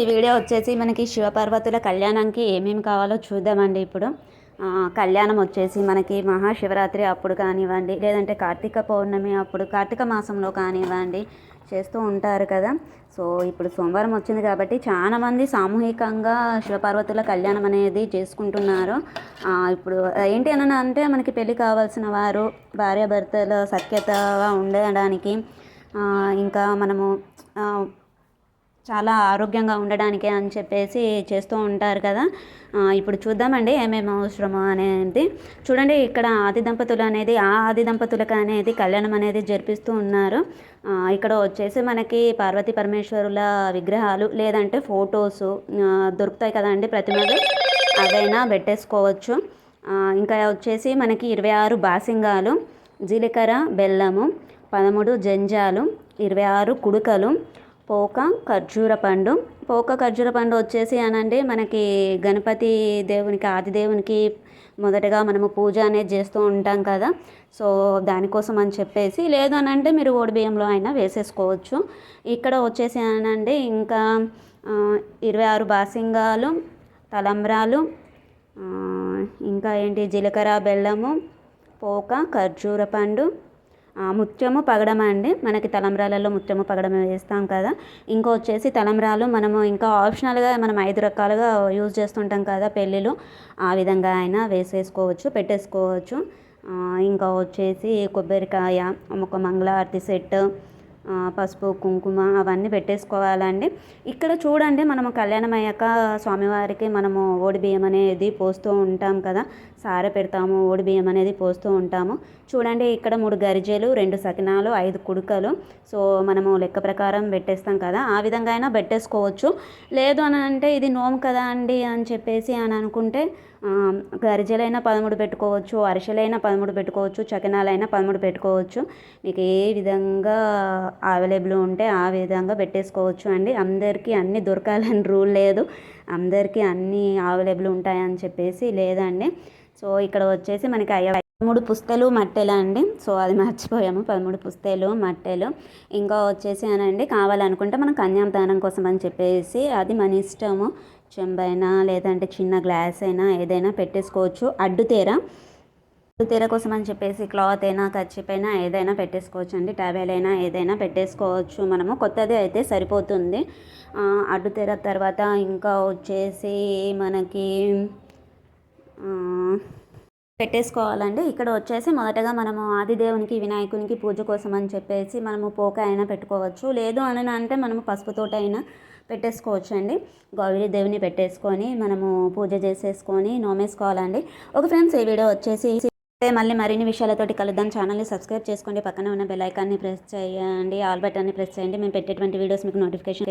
ఈ వీడియో వచ్చేసి మనకి శివపార్వతుల కళ్యాణానికి ఏమేమి కావాలో చూద్దామండి ఇప్పుడు. కళ్యాణం వచ్చేసి మనకి మహాశివరాత్రి అప్పుడు కానివ్వండి లేదంటే కార్తీక పౌర్ణమి అప్పుడు కార్తీక మాసంలో కానివ్వండి చేస్తూ ఉంటారు కదా. సో ఇప్పుడు సోమవారం వచ్చింది కాబట్టి చాలామంది సామూహికంగా శివపార్వతుల కళ్యాణం అనేది చేసుకుంటున్నారు. ఇప్పుడు ఏంటి అని అంటే మనకి పెళ్ళి కావాల్సిన వారు భార్యాభర్తల సఖ్యతగా ఉండడానికి ఇంకా మనము చాలా ఆరోగ్యంగా ఉండడానికి అని చెప్పేసి చేస్తూ ఉంటారు కదా. ఇప్పుడు చూద్దామండి ఏమేమి అవసరమో అనేది. చూడండి ఇక్కడ ఆది దంపతులు అనేది ఆ ఆది దంపతులకు అనేది కళ్యాణం అనేది జరిపిస్తూ ఉన్నారు. ఇక్కడ వచ్చేసి మనకి పార్వతీ పరమేశ్వరుల విగ్రహాలు లేదంటే ఫొటోస్ దొరుకుతాయి కదండి ప్రతిమలు. అవైనా పెట్టేసుకోవచ్చు. ఇంకా వచ్చేసి మనకి ఇరవై ఆరు బాసింగాలు జీలకర్ర బెల్లము పదమూడు జంజాలు ఇరవై ఆరు కుడుకలు పోక ఖర్జూర పండు. పోక ఖర్జూర పండు వచ్చేసి అనండి మనకి గణపతి దేవునికి ఆది దేవునికి మొదటగా మనము పూజ అనేది చేస్తూ ఉంటాం కదా. సో దానికోసం అని చెప్పేసి లేదు అనంటే మీరు ఓడి బియ్యంలో అయినా వేసేసుకోవచ్చు. ఇక్కడ వచ్చేసి అనండి ఇంకా ఇరవై ఆరు బాసింగాలు తలంబ్రాలు ఇంకా ఏంటి జీలకర్ర బెల్లము పోక ఖర్జూర పండు ముత్యము పగడం అండి? మనకి తలంబ్రాలలో ముత్యము పగడం వేస్తాం కదా. ఇంకా వచ్చేసి తలంబ్రాలు మనము ఇంకా ఆప్షనల్గా మనం ఐదు రకాలుగా యూజ్ చేస్తుంటాం కదా పెళ్ళిలో. ఆ విధంగా అయినా వేసేసుకోవచ్చు పెట్టేసుకోవచ్చు. ఇంకా వచ్చేసి కొబ్బరికాయ ఒక మంగళారతి సెట్ పసుపు కుంకుమ అవన్నీ పెట్టేసుకోవాలండి. ఇక్కడ చూడండి మనము కళ్యాణం అయ్యాక స్వామివారికి మనము ఓడి బియ్యం అనేది పోస్తూ ఉంటాం కదా. సారె పెడతాము ఓడి బియ్యం అనేది పోస్తూ ఉంటాము. చూడండి ఇక్కడ మూడు గరిజెలు రెండు సకినాలు ఐదు కుడుకలు. సో మనము లెక్క ప్రకారం పెట్టేస్తాం కదా. ఆ విధంగా అయినా పెట్టేసుకోవచ్చు. లేదు అని అంటే ఇది నోము కదా అండి అని చెప్పేసి అని అనుకుంటే గరిజెలైనా పదమూడు పెట్టుకోవచ్చు అరిసెలైనా పదమూడు పెట్టుకోవచ్చు చకినాలైనా పదమూడు పెట్టుకోవచ్చు. మీకు ఏ విధంగా అవైలబుల్ ఉంటే ఆ విధంగా పెట్టేసుకోవచ్చు అండి. అందరికీ అన్నీ దొరకాలని రూల్ లేదు. అందరికీ అన్నీ అవైలబుల్ ఉంటాయని చెప్పేసి లేదండి. సో ఇక్కడ వచ్చేసి మనకి అయ్య పదమూడు పుస్తలు మట్టెలు అండి. సో అది మర్చిపోయాము. పదమూడు పుస్తలు మట్టెలు. ఇంకా వచ్చేసి అనండి కావాలనుకుంటే మనం కన్యాదానం కోసం అని చెప్పేసి అది మన ఇష్టము. చెంబైనా లేదంటే చిన్న గ్లాస్ అయినా ఏదైనా పెట్టేసుకోవచ్చు. అడ్డుతేర అడ్డుతెర కోసం అని చెప్పేసి క్లాత్ అయినా కచ్చిప్ అయినా ఏదైనా పెట్టేసుకోవచ్చు అండి టవెల్ అయినా ఏదైనా పెట్టేసుకోవచ్చు మనము. కొత్తది అయితే సరిపోతుంది. ఆ, అడ్డుతెర తర్వాత ఇంకా వచ్చేసి మనకి పెట్టేసుకోవాలండి. ఇక్కడ వచ్చేసి మొదటగా మనము ఆదిదేవునికి వినాయకునికి పూజ కోసం అని చెప్పేసి మనము పోక అయినా పెట్టుకోవచ్చు. లేదు అని అంటే మనము పసుపుతోట అయినా పెట్టేసుకోవచ్చు అండి గౌరీదేవిని పెట్టేసుకొని మనము పూజ చేసేసుకొని నోమేసుకోవాలండి. ఒక ఫ్రెండ్స్ ఈ వీడియో వచ్చేసి మళ్ళీ మరిన్ని విషయాలతోటి కలుద్దాం. ఛానల్ని సబ్స్క్రైబ్ చేసుకోండి. పక్కన ఉన్న బెల్ ఐకాన్ని ప్రెస్ చేయండి. ఆల్ బటన్ని ప్రెస్ చేయండి. మేము పెట్టేటువంటి వీడియోస్ మీకు నోటిఫికేషన్